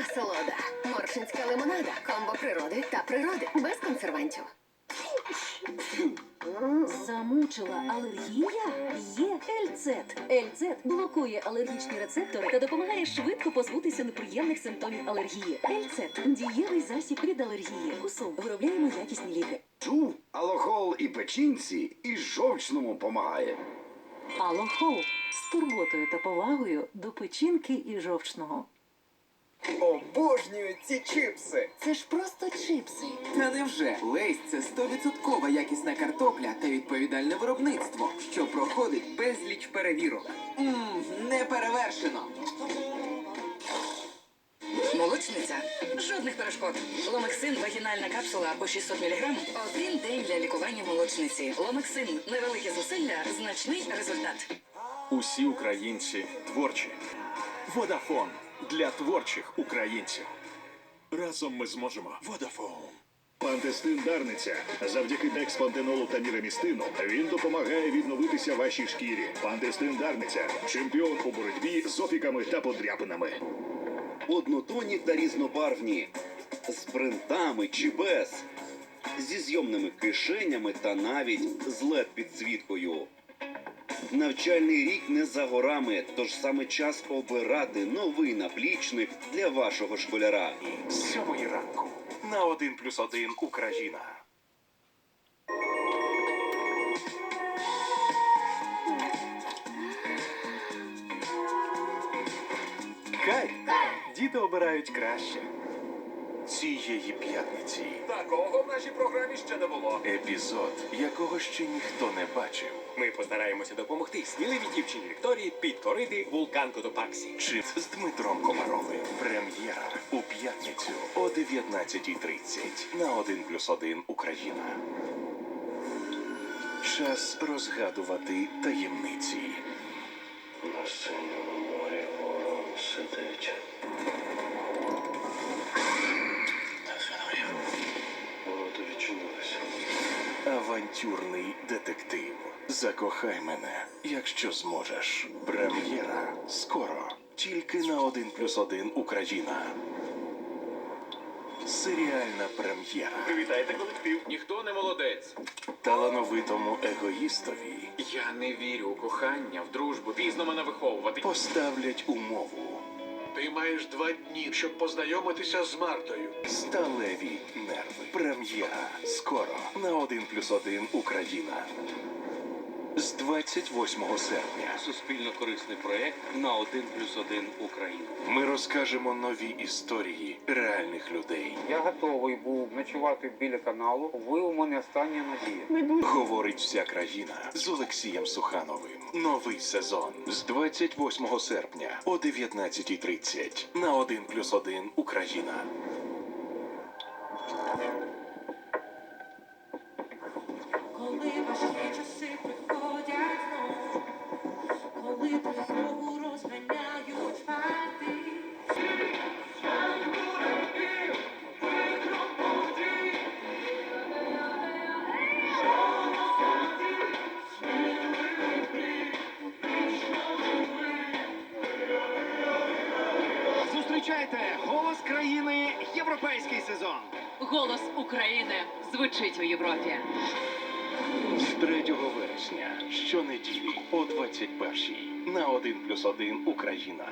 Насолода. Моршинська лимонада. Комбо природи та природи. Без консервантів. Замучила алергія? Є Ельцет. Ельцет блокує алергічні рецептори та допомагає швидко позбутися неприємних симптомів алергії. Ельцет дієвий засіб від алергії. Кусом виробляємо якісні ліки. Чув, алохол і печінці, і жовчному помагає. Алохол з турботою та повагою до печінки і жовчного. Обожнюю ці чипси. Це ж просто чипси. Та невже Лейс це стовідсоткова якісна картопля та відповідальне виробництво, що проходить безліч перевірок. Мм, не перевершено. Молочниця. Жодних перешкод. Ломексин вагінальна капсула по 600 мг. Один день для лікування молочниці. Ломексин невелике зусилля, значний результат. Усі українці творчі. Водафон для творчих українців. Разом ми зможемо. Водафон. Пантестин Дарниця. Завдяки декспантенолу та мірамістину він допомагає відновитися вашій шкірі. Пантестин Дарниця чемпіон у боротьбі з опіками та подряпинами. однотонні та різнобарвні, з принтами чи без, зі зйомними кишенями та навіть з led підсвіткою. Навчальний рік не за горами, тож саме час обирати новий наплічник для вашого школяра. Сьомої ранку на 1 плюс 1 Україна. Кайф! Діти обирають краще. Цієї п'ятниці Такого в нашій програмі ще не було. епізод, якого ще ніхто не бачив. Ми постараємося допомогти сміливій дівчині Вікторії підкорити вулкан Котопаксі. Чип з Дмитром Комаровим. Прем'єра у п'ятницю о 19.30 на 1 плюс 1 Україна. Час розгадувати таємниці. На синьому морі ворон сидить. Авантюрний детектив. Закохай мене, якщо зможеш. Прем'єра скоро. Тільки на 1 плюс 1 Україна. Серіальна прем'єра. Привітайте колектив. Ніхто не молодець. Талановитому егоїстові Я не вірю у кохання, в дружбу. Пізно мене виховувати. поставлять умову. Ти маєш два дні, щоб познайомитися з Мартою. Сталеві нерви. Прем'єра скоро на один плюс один Україна. З 28 серпня Суспільно корисний проєкт на 1 плюс 1 Україна. ми розкажемо нові історії реальних людей. Я готовий був ночувати біля каналу. Ви у мене остання надія. Говорить вся країна з Олексієм Сухановим. Новий сезон з 28 серпня о 19.30 на 1 плюс 1 Україна. Зустрічайте голос країни Європейський сезон. Голос України звучить у Європі. З 3 вересня щонеділі о 21.00 на 1 плюс 1 Україна.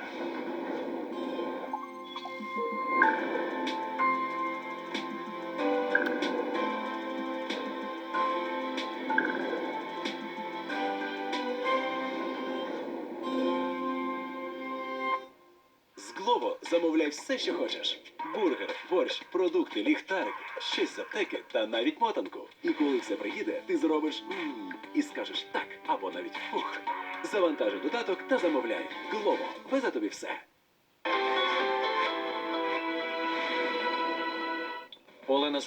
З Глово замовляй все, що хочеш. Бургер, борщ, продукти, ліхтарики, щось з аптеки та навіть мотанку. І коли все приїде, ти зробиш «М» і скажеш так або навіть фух. Завантажуй додаток та замовляй. Глово, везе тобі все. Олена